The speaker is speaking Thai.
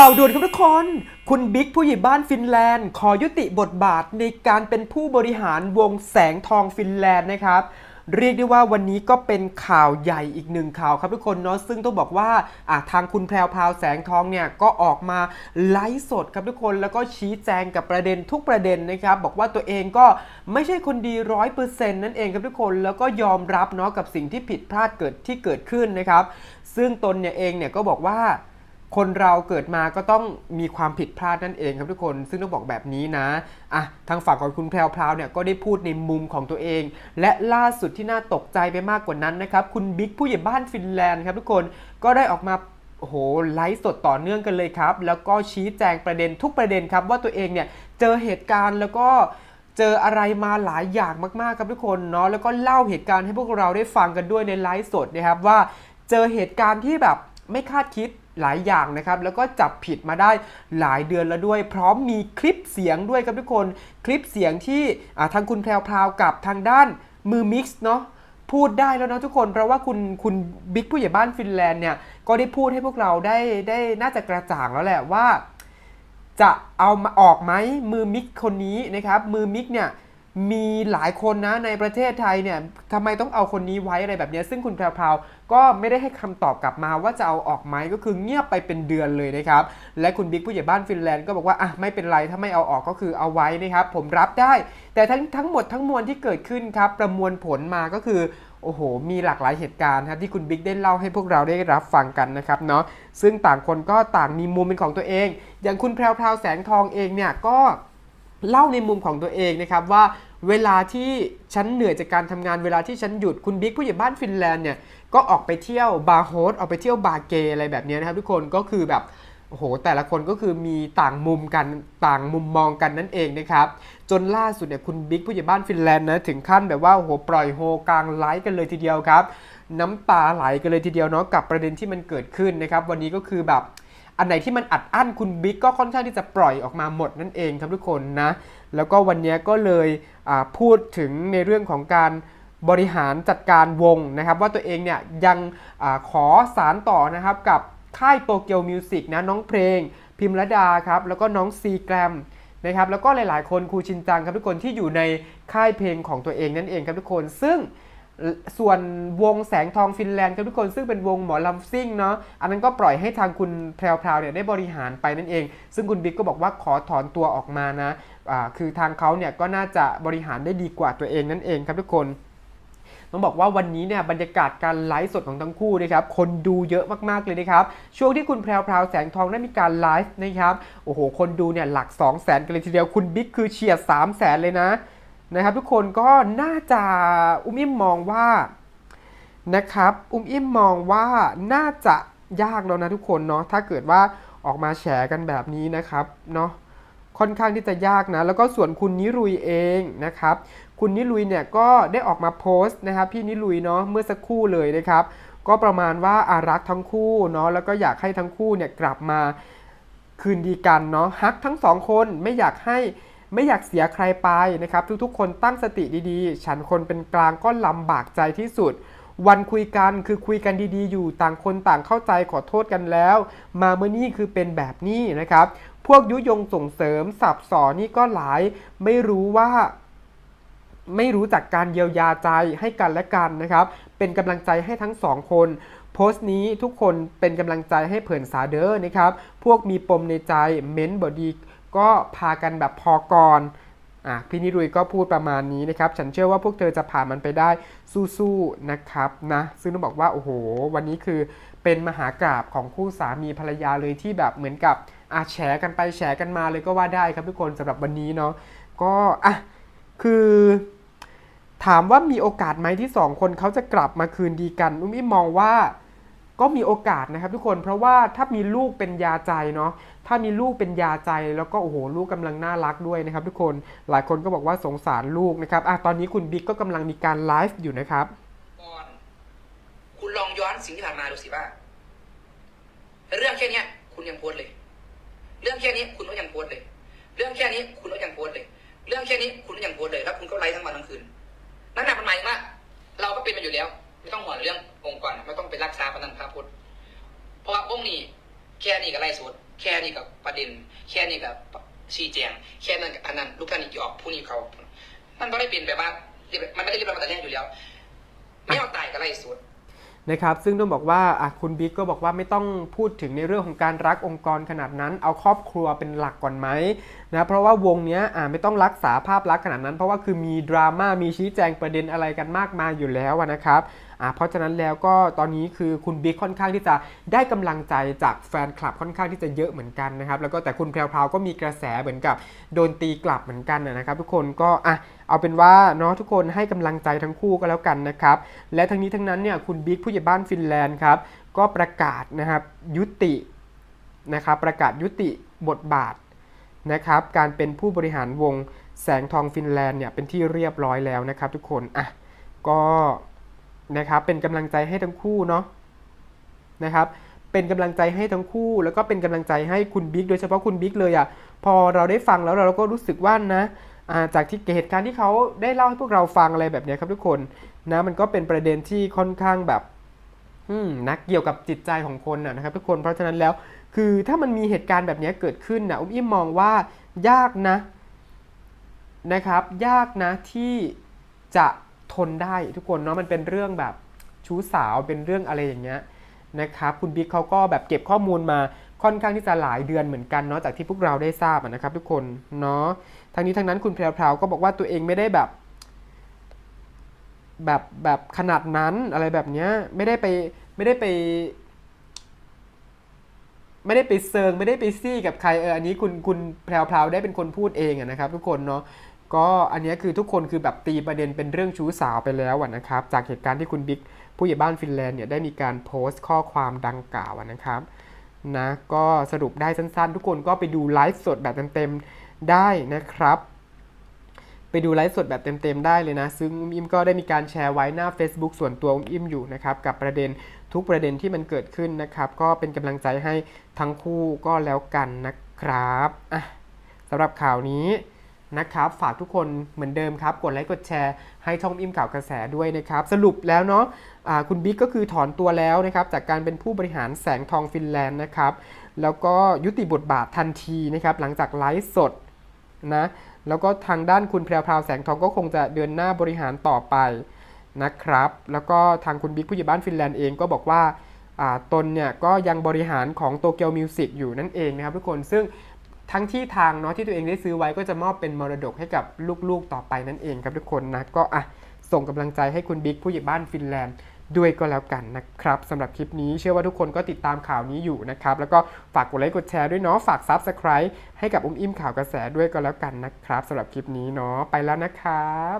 ข่าวด่วนครับทุกคน คุณบิ๊กผู้ใหญ่บ้านฟินแลนด์ ขอยุติบทบาทในการเป็นผู้บริหารวงแสงทองฟินแลนด์นะครับ เรียกได้ว่าวันนี้ก็เป็นข่าวใหญ่อีกหนึ่งข่าวครับทุกคนเนาะซึ่งต้องบอกว่าทางคุณแพรวพราวแสงทองเนี่ยก็ออกมาไลฟ์สดครับทุกคนแล้วก็ชี้แจงกับประเด็นทุกประเด็นนะครับ บอกว่าตัวเองก็ไม่ใช่คนดีร้อยเปอร์เซ็นต์นั่นเองครับทุกคนแล้วก็ยอมรับเนาะกับสิ่งที่ผิดพลาดเกิดที่เกิดขึ้นนะครับ ซึ่งตนเนี่ยเองเนี่ยก็บอกว่า คนเราเกิดมาก็ต้องมีความผิดพลาดนั่นเองครับทุกคน ซึ่งต้องบอกแบบนี้นะอะทางฝั่งของคุณแพรวพราวเนี่ยก็ได้พูดในมุมของตัวเอง และล่าสุดที่น่าตกใจไปมากกว่านั้นนะครับ คุณบิ๊กผู้ใหญ่บ้านฟินแลนด์ครับทุกคนก็ได้ออกมาโอ้โหไลฟ์สดต่อเนื่องกันเลยครับ แล้วก็ชี้แจงประเด็นทุกประเด็นครับ ว่าตัวเองเนี่ยเจอเหตุการณ์แล้วก็เจออะไรมาหลายอย่างมากๆครับทุกคนเนาะแล้วก็เล่าเหตุการณ์ให้พวกเราได้ฟังกันด้วยในไลฟ์สดนะครับว่า เจอเหตุการณ์ที่แบบไม่คาดคิด หลายอย่างนะครับ แล้วก็จับผิดมาได้หลายเดือนแล้วด้วย พร้อมมีคลิปเสียงด้วยครับทุกคน คลิปเสียงที่ทางคุณแพรวพราวกับทางด้านมือมิกซ์เนาะพูดได้แล้วเนาะทุกคน เพราะว่าคุณคุณบิ๊กผู้ใหญ่บ้านฟินแลนด์เนี่ย ก็ได้พูดให้พวกเราได้ได้น่าจะกระจ่างแล้วแหละว่า จะเอามาออกไหมมือมิกคนนี้นะครับ มือมิกเนี่ย มีหลายคนนะในประเทศไทยเนี่ยทำไมต้องเอาคนนี้ไว้อะไรแบบนี้ซึ่งคุณแพรวๆก็ไม่ได้ให้คำตอบกลับมาว่าจะเอาออกไหมก็คือเงียบไปเป็นเดือนเลยนะครับ และคุณบิ๊กผู้ใหญ่บ้านฟินแลนด์ก็บอกว่าอะไม่เป็นไรถ้าไม่เอาออกก็คือเอาไว้นะครับ ผมรับได้ แต่ทั้งทั้งหมดทั้งมวลที่เกิดขึ้นครับประมวลผลมาก็คือโอ้โห มีหลากหลายเหตุการณ์ครับที่คุณบิ๊กได้เล่าให้พวกเราได้รับฟังกันนะครับเนาะซึ่งต่างคนก็ต่างมีมุมเป็นของตัวเอง อย่างคุณแพรวพราวแสงทองเองเนี่ยก็เล่าในมุมของตัวเองนะครับว่า เวลาที่ฉันเหนื่อยจากการทำงานเวลาที่ฉันหยุดคุณบิ๊กผู้ใหญ่บ้านฟินแลนด์เนี่ยก็ออกไปเที่ยวบาร์โฮสออกไปเที่ยวบาร์เกย์อะไรแบบนี้นะครับทุกคนก็คือแบบโอ้โหแต่ละคนก็คือมีต่างมุมกันต่างมุมมองกันนั่นเองนะครับ จนล่าสุดเนี่ยคุณบิ๊กผู้ใหญ่บ้านฟินแลนด์นะถึงขั้นแบบว่าโอ้โหปล่อยโฮกลางไลฟ์กันเลยทีเดียวครับ น้ำตาไหลกันเลยทีเดียวเนาะกับประเด็นที่มันเกิดขึ้นนะครับ วันนี้ก็คือแบบ อันไหนที่มันอัดอั้นคุณบิ๊กก็ค่อนข้างที่จะปล่อยออกมาหมดนั่นเองครับทุกคนนะ แล้วก็วันนี้ก็เลยพูดถึงในเรื่องของการบริหารจัดการวงนะครับ ว่าตัวเองเนี่ยยังอขอสารต่อนะครับกับค่ายโตเกียวมิวสิกนะน้องเพลง พิมรดาครับแล้วก็น้องซีแกรมนะครับแล้วก็หลาย ๆ คนครูชินจังครับทุกคนที่อยู่ในค่ายเพลงของตัวเองนั่นเองครับทุกคนซึ่ง ส่วนวงแสงทองฟินแลนด์ครับทุกคนซึ่งเป็นวงหมอลำซิ่งเนาะอันนั้นก็ปล่อยให้ทางคุณแพรวๆเนี่ยได้บริหารไปนั่นเอง ซึ่งคุณบิ๊กก็บอกว่าขอถอนตัวออกมานะอ่าคือทางเขาเนี่ยก็น่าจะบริหารได้ดีกว่าตัวเองนั่นเองครับทุกคนต้องบอกว่าวันนี้เนี่ยบรรยากาศการไลฟ์สดของทั้งคู่นะครับคนดูเยอะมากๆเลยนะครับช่วงที่คุณแพรวพราวแสงทองได้มีการไลฟ์นะครับโอ้โหคนดูเนี่ยหลัก 2 0 0แสนกันเลยทีเดียวคุณบิ๊กคือเฉียด 3 0 0แสนเลยนะ นะครับทุกคนก็น่าจะอุ้มอิ่มมองว่านะครับอุ้มอิ่มมองว่าน่าจะยากแล้วนะทุกคนเนาะถ้าเกิดว่าออกมาแฉกันแบบนี้นะครับเนาะค่อนข้างที่จะยากนะ แล้วก็ส่วนคุณนิรุยเองนะครับ คุณนิรุยเนี่ยก็ได้ออกมาโพสต์นะครับพี่นิรุยเนาะเมื่อสักครู่เลยนะครับ ก็ประมาณว่าอารักทั้งคู่เนาะแล้วก็อยากให้ทั้งคู่เนี่ยกลับมาคืนดีกันเนาะฮักทั้งสองคนไม่อยากให้ ไม่อยากเสียใครไปนะครับ ทุกๆ คนตั้งสติดีๆ ฉันคนเป็นกลางก็ลำบากใจที่สุด วันคุยกันคือคุยกันดีๆ อยู่ต่างคนต่างเข้าใจขอโทษกันแล้ว มาเมื่อนี้คือเป็นแบบนี้นะครับ พวกยุยงส่งเสริมสับสอนนี่ก็หลาย ไม่รู้ว่าไม่รู้จักการเยียวยาใจให้กันและกันนะครับ เป็นกำลังใจให้ทั้งสองคน โพสต์นี้ทุกคนเป็นกำลังใจให้เผินสาเดอร์นะครับ พวกมีปมในใจเม้นบอดี ก็พากันแบบพอก่อนอะพี่นิรุยก็พูดประมาณนี้นะครับ ฉันเชื่อว่าพวกเธอจะผ่านมันไปได้สู้ๆนะครับนะซึ่งต้องบอกว่าโอ้โห วันนี้คือเป็นมหากราบของคู่สามีภรรยาเลยที่แบบเหมือนกับอาแฉกันไปแฉกันมาเลยก็ว่าได้ครับทุกคนสำหรับวันนี้เนาะก็อะคือถามว่ามีโอกาสไหมที่สองคนเขาจะกลับมาคืนดีกัน อุ้มอิมมองว่า ก็มีโอกาสนะครับทุกคนเพราะว่าถ้ามีลูกเป็นยาใจเนาะถ้ามีลูกเป็นยาใจแล้วก็โอ้โหลูกกำลังน่ารักด้วยนะครับ ทุกคนหลายคนก็บอกว่าสงสารลูกนะครับอะตอนนี้คุณบิ๊กก็กำลังมีการไลฟ์อยู่นะครับก่อนคุณลองย้อนสิ่งที่ผ่านมาดูสิว่า เรื่องแค่นี้คุณยังโพสเลย เรื่องแค่นี้คุณก็ยังโพสเลย เรื่องแค่นี้คุณก็ยังโพสเลย เรื่องแค่นี้คุณก็ยังโพสเลยแล้วคุณก็ไลฟ์ทั้งวันทั้งคืนนั่นน่ะมันหมายว่าเราก็เป็นมาอยู่แล้ว ไม่ต้องห่วงเรื่ององค์กรไม่ต้องไปรักษาพนันพระพุทธ เพราะว่าองค์นี้แค่นี้ก็ไล่สดแค่นี้กับประเด็น แค่นี้กับชี้แจง แค่นั้นกับอันนั้นลูกท่านอีกออกผู้นี้เขา มันไม่ได้เป็นแบบว่า มันไม่ได้เรียบร้อยมาแต่แรกอยู่แล้ว ไม่เอาตายก็ไล่สุดนะครับซึ่งต้องบอกว่าคุณบิ๊กก็บอกว่าไม่ต้องพูดถึงในเรื่องของการรักองค์กรขนาดนั้น เอาครอบครัวเป็นหลักก่อนไหมนะเพราะว่าวงเนี้ยไม่ต้องรักษาภาพลักษณ์ขนาดนั้น เพราะว่าคือมีดราม่ามีชี้แจงประเด็นอะไรกันมากมายอยู่แล้วนะครับ เพราะฉะนั้นแล้วก็ตอนนี้คือคุณบิ๊กค่อนข้างที่จะได้กำลังใจจากแฟนคลับค่อนข้างที่จะเยอะเหมือนกันนะครับแล้วก็แต่คุณแพรวๆก็มีกระแสเหมือนกับโดนตีกลับเหมือนกันนะครับ ทุกคนก็อะเอาเป็นว่าเนาะทุกคนให้กำลังใจทั้งคู่ก็แล้วกันนะครับ และทั้งนี้ทั้งนั้นเนี่ยคุณบิ๊กผู้ใหญ่บ้านฟินแลนด์ครับก็ประกาศนะครับยุตินะครับประกาศยุติบทบาทนะครับการเป็นผู้บริหารวงแสงทองฟินแลนด์เนี่ยเป็นที่เรียบร้อยแล้วนะครับทุกคนอะก็ นะครับเป็นกำลังใจให้ทั้งคู่เนาะนะครับเป็นกำลังใจให้ทั้งคู่ แล้วก็เป็นกำลังใจให้คุณบิ๊กโดยเฉพาะคุณบิ๊กเลยอะพอเราได้ฟังแล้วเราก็รู้สึกว่านะาจากที่เหตุการณ์ที่เขาได้เล่าให้พวกเราฟังอะไรแบบนี้ครับทุกคนนะมันก็เป็นประเด็นที่ค่อนข้างแบบอืมนะเกี่ยวกับจิตใจของคนนะนะครับ ทุกคนเพราะฉะนั้นแล้ว คือถ้ามันมีเหตุการณ์แบบนี้เกิดขึ้นนะอุ้มอิ่มมองว่ายากนะนะครับ ยากนะที่จะ ทนได้ทุกคนเนาะมันเป็นเรื่องแบบชู้สาวเป็นเรื่องอะไรอย่างเงี้ยนะครับคุณบิ๊กเขาก็แบบเก็บข้อมูลมาค่อนข้างที่จะหลายเดือนเหมือนกันเนาะจากที่พวกเราได้ทราบนะครับ ทุกคนเนาะทั้งนี้ทั้งนั้นคุณแพรวๆก็บอกว่าตัวเองไม่ได้แบบ แบบแบบขนาดนั้นอะไรแบบเนี้ยไม่ได้ไปไม่ได้ไป ไม่ได้ไปเซิงไม่ได้ไปซี่กับใครเอออันนี้คุณคุณแพรวๆได้เป็นคนพูดเองนะครับ ทุกคนเนาะ ก็อันนี้คือทุกคนคือแบบตีประเด็นเป็นเรื่องชู้สาวไปแล้วนะครับ จากเหตุการณ์ที่คุณบิ๊กผู้ใหญ่บ้านฟินแลนด์เนี่ยได้มีการโพสต์ข้อความดังกล่าวนะครับนะก็สรุปได้สั้นๆ ทุกคนก็ไปดูไลฟ์สดแบบเต็มๆได้นะครับ ไปดูไลฟ์สดแบบเต็มๆได้เลยนะ ซึ่งอุ้มอิมก็ได้มีการแชร์ไว้หน้า Facebook ส่วนตัวอุ้มอิมอยู่นะครับ กับประเด็นทุกประเด็นที่มันเกิดขึ้นนะครับ ก็เป็นกำลังใจให้ทั้งคู่ก็แล้วกันนะครับอะสำหรับข่าวนี้ นะครับ ฝากทุกคนเหมือนเดิมครับ กดไลค์กดแชร์ให้ช่องอิมข่าวกระแสด้วยนะครับ สรุปแล้วเนาะอ่าคุณบิ๊กก็คือถอนตัวแล้วนะครับ จากการเป็นผู้บริหารแสงทองฟินแลนด์นะครับ แล้วก็ยุติบทบาททันทีนะครับ หลังจากไลฟ์สดนะแล้วก็ทางด้านคุณแพรวพราวแสงทองก็คงจะเดินหน้าบริหารต่อไปนะครับ แล้วก็ทางคุณบิ๊กผู้ใหญ่บ้านฟินแลนด์เองก็บอกว่าตนเนี่ยก็ยังบริหารของโตเกียวมิวสิกอยู่นั่นเองนะครับทุกคนซึ่ง ทั้งที่ทางเนาะที่ตัวเองได้ซื้อไว้ก็จะมอบเป็นมรดกให้กับลูกๆต่อไปนั่นเองครับทุกคนนะก็อะส่งกำลังใจให้คุณบิ๊กผู้ใหญ่บ้านฟินแลนด์ด้วยก็แล้วกันนะครับสำหรับคลิปนี้เชื่อว่าทุกคนก็ติดตามข่าวนี้อยู่นะครับ แล้วก็ฝากกดไลค์กดแชร์ด้วยเนาะฝาก Subscribe ให้กับอุ้มอิ่มข่าวกระแสด้วยก็แล้วกันนะครับสำหรับคลิปนี้เนาะไปแล้วนะครับ